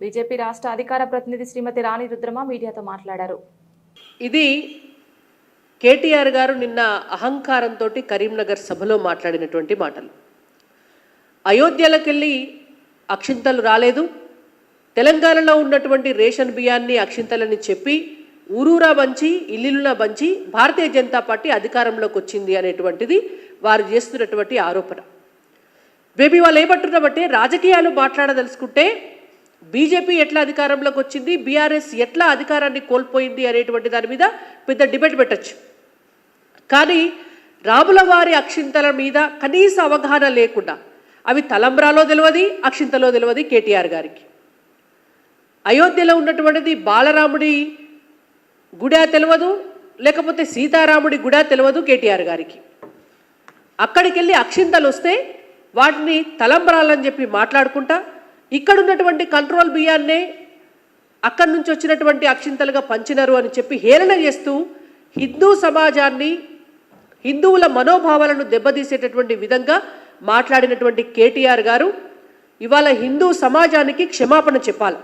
BJP రాష్ట్ర అధికార ప్రతినిధి శ్రీమతి రాణి రుద్రమ మీడియాతో మాట్లాడారు. ఇది కేటీఆర్ గారు నిన్న అహంకారంతో కరీంనగర్ సభలో మాట్లాడినటువంటి మాటలు. అయోధ్యలకెళ్ళి అక్షింతలు రాలేదు. తెలంగాణలో ఉన్నటువంటి రేషన్ బియ్యాన్ని అక్షింతలని చెప్పి ఊరూరా బంచి ఇల్లులా బంచి భారతీయ జనతా పార్టీ అధికారంలోకి వచ్చింది అనేటువంటిది వారు చేస్తున్నటువంటి ఆరోపణ. బేబీ వాళ్ళు ఏమంటున్నామంటే రాజకీయాలు మాట్లాడదలుచుకుంటే బీజేపీ ఎట్లా అధికారంలోకి వచ్చింది? బీఆర్ఎస్ ఎట్లా అధికారాన్ని కోల్పోయింది అనేటువంటి దాని మీద పెద్ద డిబేట్ పెట్టచ్చు. కానీ రాముల వారి అక్షింతల మీద కనీస అవగాహన లేకుండా అవి తలంబ్రాలో తెలియదు అక్షింతలో తెలియదు కేటీఆర్ గారికి. అయోధ్యలో ఉన్నటువంటిది బాలరాముడి గుడా తెలియదు లేకపోతే సీతారాముడి గుడా తెలియదు కేటీఆర్ గారికి. అక్కడికి వెళ్ళి అక్షింతలు వస్తే వాటిని తలంబ్రాలని చెప్పి మాట్లాడుకుంటా ఇక్కడ ఉన్నటువంటి కంట్రోల్ బియ్యాన్నే అక్కడి నుంచి వచ్చినటువంటి అక్షింతలుగా పంచినారు అని చెప్పి హేళన చేస్తూ హిందూ సమాజాన్ని హిందువుల మనోభావాలను దెబ్బతీసేటటువంటి విధంగా మాట్లాడినటువంటి కేటీఆర్ గారు ఇవాళ హిందూ సమాజానికి క్షమాపణ చెప్పాలి.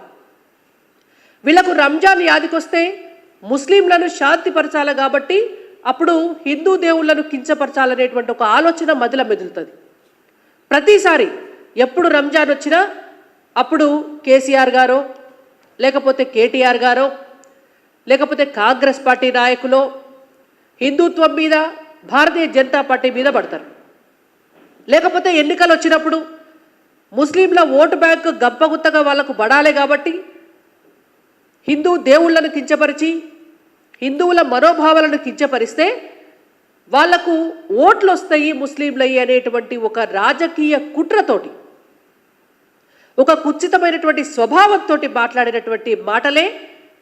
వీళ్ళకు రంజాన్ యాదికొస్తే ముస్లింలను శాంతిపరచాలి కాబట్టి అప్పుడు హిందూ దేవుళ్ళను కించపరచాలనేటువంటి ఒక ఆలోచన మదిల మెదులుతుంది. ప్రతిసారి ఎప్పుడు రంజాన్ వచ్చినా అప్పుడు కేసీఆర్ గారో లేకపోతే కేటీఆర్ గారో లేకపోతే కాంగ్రెస్ పార్టీ నాయకులో హిందుత్వం మీద భారతీయ జనతా పార్టీ మీద పడతారు. లేకపోతే ఎన్నికలు వచ్చినప్పుడు ముస్లింల ఓటు బ్యాంకు గంపగుత్తగా వాళ్ళకు పడాలి కాబట్టి హిందూ దేవుళ్ళను కించపరిచి హిందువుల మనోభావాలను కించపరిస్తే వాళ్ళకు ఓట్లు వస్తాయి ముస్లింలయ్యి అనేటువంటి ఒక రాజకీయ కుట్రతోటి. ఒక కుచితమైనటువంటి స్వభావంతో మాట్లాడినటువంటి మాటలే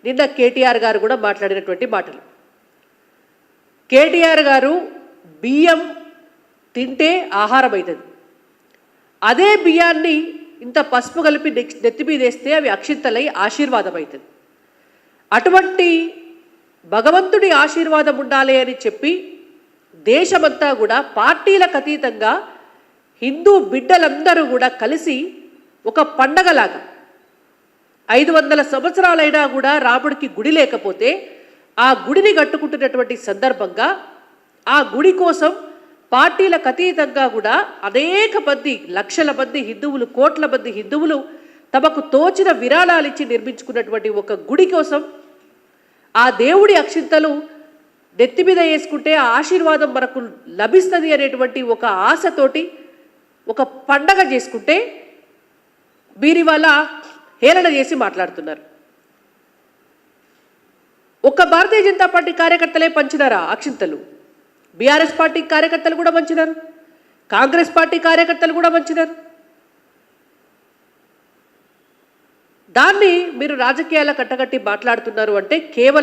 నిన్న కేటీఆర్ గారు కూడా మాట్లాడినటువంటి మాటలు. కేటీఆర్ గారు బియ్యం తింటే ఆహారం అవుతుంది అదే బియ్యాన్ని ఇంత పసుపు కలిపి నెక్- నెత్తి మీద వేస్తే అవి అక్షింతలై ఆశీర్వాదం అవుతుంది అటువంటి భగవంతుడి ఆశీర్వాదం ఉండాలి అని చెప్పి దేశమంతా కూడా పార్టీలకు అతీతంగా హిందూ బిడ్డలందరూ కూడా కలిసి ఒక పండగలాగా. ఐదు వందల సంవత్సరాలైనా కూడా రాముడికి గుడి లేకపోతే ఆ గుడిని కట్టుకుంటున్నటువంటి సందర్భంగా ఆ గుడి కోసం పార్టీలకు అతీతంగా కూడా అనేక మంది లక్షల మంది హిందువులు కోట్ల మంది హిందువులు తమకు తోచిన విరాళాలు ఇచ్చి నిర్మించుకున్నటువంటి ఒక గుడి కోసం ఆ దేవుడి అక్షింతలు నెత్తి మీద వేసుకుంటే ఆ ఆశీర్వాదం మనకు లభిస్తుంది అనేటువంటి ఒక ఆశతోటి ఒక పండగ చేసుకుంటే వీరి వల్ల హేళన చేసి మాట్లాడుతున్నారు. ఒక్క భారతీయ జనతా పార్టీ కార్యకర్తలే పంచినారా అక్షింతలు? బీఆర్ఎస్ పార్టీ కార్యకర్తలు కూడా పంచినారు. కాంగ్రెస్ పార్టీ కార్యకర్తలు కూడా పంచినారు. దాన్ని మీరు రాజకీయాల కట్టగట్టి మాట్లాడుతున్నారు అంటే కేవలం